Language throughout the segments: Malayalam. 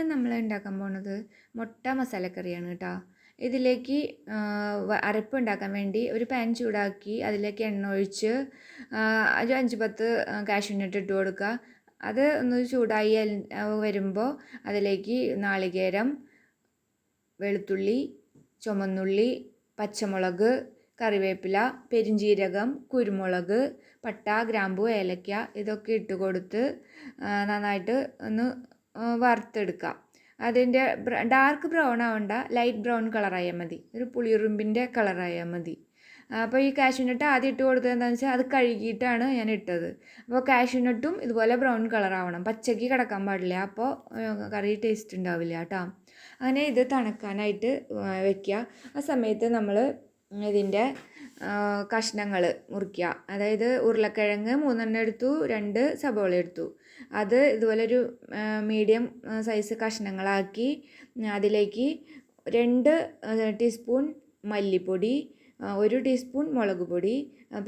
പിന്നെ നമ്മൾ ഉണ്ടാക്കാൻ പോണത്? മുട്ട മസാലക്കറിയാണ് കേട്ടോ. ഇതിലേക്ക് അരപ്പ് ഉണ്ടാക്കാൻ വേണ്ടി ഒരു പാൻ ചൂടാക്കി അതിലേക്ക് എണ്ണ ഒഴിച്ച് ഒരു അഞ്ച് പത്ത് കാഷ്യൂനട്ട് ഇട്ട് കൊടുക്കുക അത് ഒന്ന് ചൂടായി വരുമ്പോൾ അതിലേക്ക് നാളികേരം വെളുത്തുള്ളി ചുമന്നുള്ളി പച്ചമുളക് കറിവേപ്പില പെരിഞ്ജീരകം കുരുമുളക് പട്ട ഗ്രാമ്പു ഏലക്ക ഇതൊക്കെ ഇട്ട് കൊടുത്ത് നന്നായിട്ട് ഒന്ന് വറുത്തെടുക്കുക അതിന്റെ ഡാർക്ക് ബ്രൗൺ ആവണ്ട ലൈറ്റ് ബ്രൗൺ കളറായാൽ മതി. ഒരു പുളിയുറുമ്പിന്റെ കളറായാൽ മതി. അപ്പോൾ ഈ കാഷ്യൂനട്ട് ആദ്യം ഇട്ട് കൊടുത്തത് എന്താണെന്ന് വെച്ചാൽ അത് കഴുകിയിട്ടാണ് ഞാൻ ഇട്ടത്. അപ്പോൾ കാഷ്യൂനട്ടും ഇതുപോലെ ബ്രൗൺ കളറാവണം പച്ചയ്ക്ക് കിടക്കാൻ പാടില്ല. അപ്പോൾ കറി ടേസ്റ്റ് ഉണ്ടാവില്ല കേട്ടോ അങ്ങനെ ഇത് തണുക്കാനായിട്ട് വെക്കുക ആ സമയത്ത് നമ്മൾ ഇതിന്റെ കഷ്ണങ്ങൾ മുറിക്കുക അതായത് ഉരുളക്കിഴങ്ങ് മൂന്നെണ്ണം എടുത്തു രണ്ട് സബോള എടുത്തു. അത് ഇതുപോലെ ഒരു മീഡിയം സൈസ് കഷ്ണങ്ങളാക്കി അതിലേക്ക് രണ്ട് ടീസ്പൂൺ മല്ലിപ്പൊടി ഒരു ടീസ്പൂൺ മുളക് പൊടി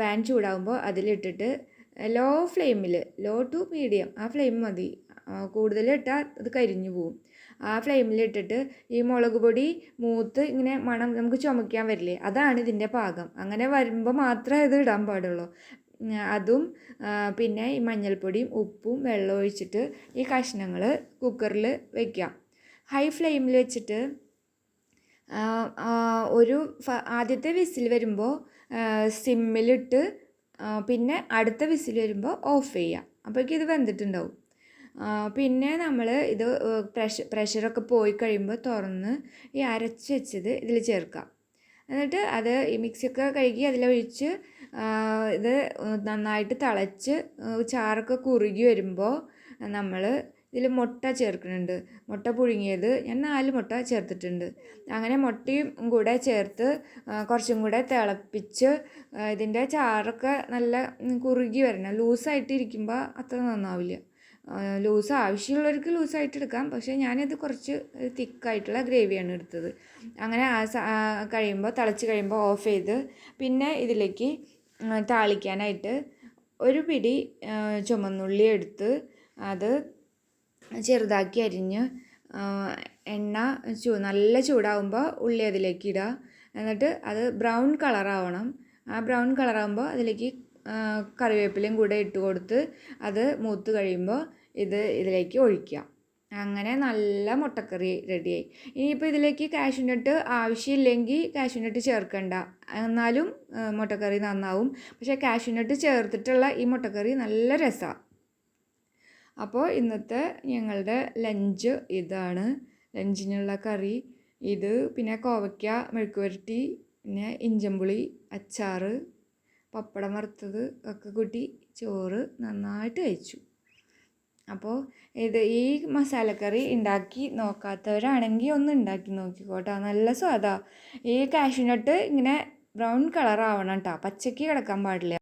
പാൻ ചൂടാകുമ്പോൾ അതിലിട്ടിട്ട് ലോ ഫ്ലെയിമിൽ ലോ ടു മീഡിയം ആ ഫ്ലെയിം മതി. കൂടുതൽ ഇട്ടാൽ അത് കരിഞ്ഞു പോവും. ആ ഫ്ലെയിമിലിട്ടിട്ട് ഈ മുളക് പൊടി മൂത്ത് ഇങ്ങനെ മണം നമുക്ക് ചുമക്കാൻ വരില്ലേ അതാണ് ഇതിന്റെ പാകം. അങ്ങനെ വരുമ്പോൾ മാത്രമേ ഇത് ഇടാൻ പാടുള്ളൂ. അതും പിന്നെ ഈ മഞ്ഞൾപ്പൊടിയും ഉപ്പും വെള്ളം ഒഴിച്ചിട്ട് ഈ കഷ്ണങ്ങൾ കുക്കറിൽ വെക്കാം. ഹൈ ഫ്ലെയിമിൽ വെച്ചിട്ട് ഒരു ആദ്യത്തെ വിസിൽ വരുമ്പോൾ സിമ്മിലിട്ട് പിന്നെ അടുത്ത വിസിൽ വരുമ്പോൾ ഓഫ് ചെയ്യുക അപ്പോഴേക്കും ഇത് വെന്തിട്ടുണ്ടാവും. പിന്നെ നമ്മൾ ഇത് പ്രഷർ പ്രഷറൊക്കെ പോയി കഴിയുമ്പോൾ തുറന്ന് ഈ അരച്ച് വെച്ചത് ഇതിൽ ചേർക്കാം. എന്നിട്ട് അത് ഈ മിക്സിയൊക്കെ കഴുകി അതിലൊഴിച്ച് ഇത് നന്നായിട്ട് തിളച്ച് ചാറൊക്കെ കുറുകി വരുമ്പോൾ നമ്മൾ ഇതിൽ മുട്ട ചേർക്കുന്നുണ്ട്. മുട്ട പുഴുങ്ങിയത് ഞാൻ നാല് മുട്ട ചേർത്തിട്ടുണ്ട്. അങ്ങനെ മുട്ടയും കൂടെ ചേർത്ത് കുറച്ചും കൂടെ തിളപ്പിച്ച് ഇതിന്റെ ചാറൊക്കെ നല്ല കുറുകി വരണം. ലൂസായിട്ട് ഇരിക്കുമ്പോൾ അത്ര നന്നാവില്ല. ലൂസ് ആവശ്യമുള്ളവർക്ക് ലൂസായിട്ട് എടുക്കാം. പക്ഷേ ഞാനിത് കുറച്ച് തിക്കായിട്ടുള്ള ഗ്രേവിയാണ് എടുത്തത്. അങ്ങനെ ആ കഴിയുമ്പോൾ തിളച്ച് കഴിയുമ്പോൾ ഓഫ് ചെയ്ത് പിന്നെ ഇതിലേക്ക് താളിക്കാനായിട്ട് ഒരു പിടി ചുമന്നുള്ളി എടുത്ത് അത് ചെറുതാക്കി അരിഞ്ഞ് എണ്ണ ചൂ നല്ല ചൂടാവുമ്പോൾ ഉള്ളി അതിലേക്ക് ഇടുക എന്നിട്ട് അത് ബ്രൗൺ കളറാവണം. ആ ബ്രൗൺ കളറാകുമ്പോൾ അതിലേക്ക് കറിവേപ്പിലയും കൂടെ ഇട്ട് കൊടുത്ത് അത് മൂത്ത് കഴിയുമ്പോൾ ഇത് ഇതിലേക്ക് ഒഴിക്കുക. അങ്ങനെ നല്ല മുട്ടക്കറി റെഡിയായി. ഇനിയിപ്പോൾ ഇതിലേക്ക് കാഷ്യൂനട്ട് ആവശ്യമില്ലെങ്കിൽ കാഷ്യൂനട്ട് ചേർക്കണ്ട. എന്നാലും മുട്ടക്കറി നന്നാവും. പക്ഷേ കാഷ്യൂനട്ട് ചേർത്തിട്ടുള്ള ഈ മുട്ടക്കറി നല്ല രസമാണ് അപ്പോൾ ഇന്നത്തെ ഞങ്ങളുടെ ലഞ്ച് ഇതാണ്. ലഞ്ചിനുള്ള കറി ഇത്. പിന്നെ കോവയ്ക്ക മെഴുക്കുവരട്ടി പിന്നെ ഇഞ്ചമ്പുളി അച്ചാർ പപ്പടം വറുത്തത് ഒക്കെ കൂട്ടി ചോറ് നന്നായിട്ട് കഴിച്ചു. അപ്പോൾ ഇത് ഈ മസാലക്കറി ഉണ്ടാക്കി നോക്കാത്തവരാണെങ്കിൽ ഒന്ന് ഉണ്ടാക്കി നോക്കിക്കോട്ടോ. നല്ല സ്വാദാണ് ഈ കാഷ്യൂനട്ട് ഇങ്ങനെ ബ്രൗൺ കളർ ആവണം കേട്ടോ പച്ചയ്ക്ക് കിടക്കാൻ പാടില്ല.